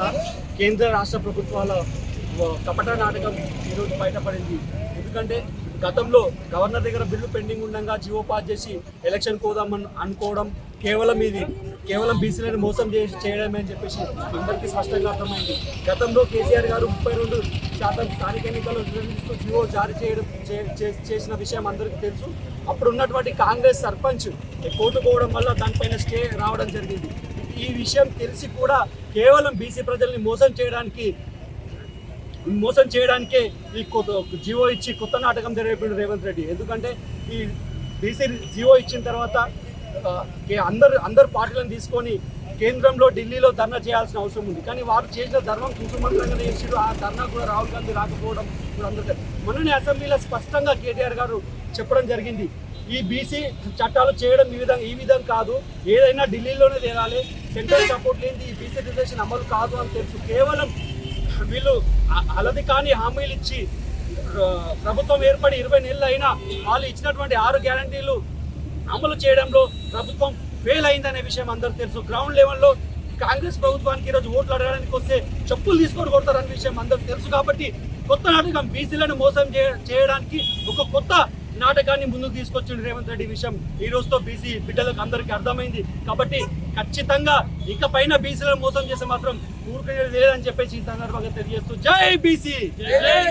పట్ల కేంద్ర రాష్ట్ర ప్రభుత్వాల కపట నాటకం ఈరోజు బయటపడింది. ఎందుకంటే గతంలో గవర్నర్ దగ్గర బిల్లు పెండింగ్ ఉండగా జీవో పాస్ చేసి ఎలక్షన్ కోదామని అనుకోవడం కేవలం ఇది. కేవలం బీసీలను మోసం చేసి చేయడమే అని చెప్పేసి అందరికీ స్పష్టంగా అర్థమైంది. గతంలో కేసీఆర్ గారు ముప్పై రెండు శాతం స్థానిక ఎన్నికల్లో నిర్వహిస్తూ జీవో జారీ చేయడం చే- చే- చేసిన విషయం అందరికీ తెలుసు. అప్పుడు ఉన్నటువంటి కాంగ్రెస్ సర్పంచ్ కోటుకోవడం వల్ల దానిపైన స్టే రావడం జరిగింది. ఈ విషయం తెలిసి కూడా కేవలం బీసీ ప్రజల్ని మోసం చేయడానికి మోసం చేయడానికే ఈ కొత్త జియో ఇచ్చి కొత్త నాటకం జరిగిపోయింది రేవంత్ రెడ్డి. ఎందుకంటే ఈ బీసీ జియో ఇచ్చిన తర్వాత అందరు అందరు పార్టీలను తీసుకొని కేంద్రంలో ఢిల్లీలో ధర్నా చేయాల్సిన అవసరం ఉంది. కానీ వారు చేసిన ధర్మం కుసుమంత్రంగా చేసిరు ఆ ధర్నా కూడా రాహుల్ గాంధీ రాకపోవడం ఇప్పుడు అందరికీ మొన్ననే అసెంబ్లీలో స్పష్టంగా కేటీఆర్ గారు చెప్పడం జరిగింది. ఈ బీసీ చట్టాలు చేయడం ఈ విధంగా ఈ విధంగా కాదు. ఏదైనా ఢిల్లీలోనే తేలాలి సెంట్రల్ సపోర్ట్ లేని ఈ బీసీ రిజర్వేషన్ అమలు కాదు అని తెలుసు. కేవలం వీళ్ళు అలది కాని హామీలు ఇచ్చి ప్రభుత్వం ఏర్పడి ఇరవై నెలలు అయినా వాళ్ళు ఇచ్చినటువంటి ఆరు గ్యారంటీలు అమలు చేయడంలో ప్రభుత్వం ఫెయిల్ అయిందనే విషయం అందరికీ తెలుసు. గ్రౌండ్ లెవెల్లో కాంగ్రెస్ ప్రభుత్వానికి ఈరోజు ఓట్లు అడగడానికి వస్తే చెప్పులు తీసుకొని కొడతారనే విషయం అందరికీ తెలుసు కాబట్టి కొత్త నాటకం బీసీలను మోసం చేయడానికి ఒక కొత్త నాటకాన్ని ముందుకు తీసుకొచ్చిండు రేవంత్ రెడ్డి విషయం ఈ రోజుతో బీసీ బిడ్డలకు అందరికీ అర్థమైంది. కాబట్టి ఖచ్చితంగా ఇక పైన బీసీలను మోసం చేస్తే మాత్రం ఊరుకునేది లేదని చెప్పేసి ఈ సందర్భంగా తెలియజేస్తూ జై బీసీ! జై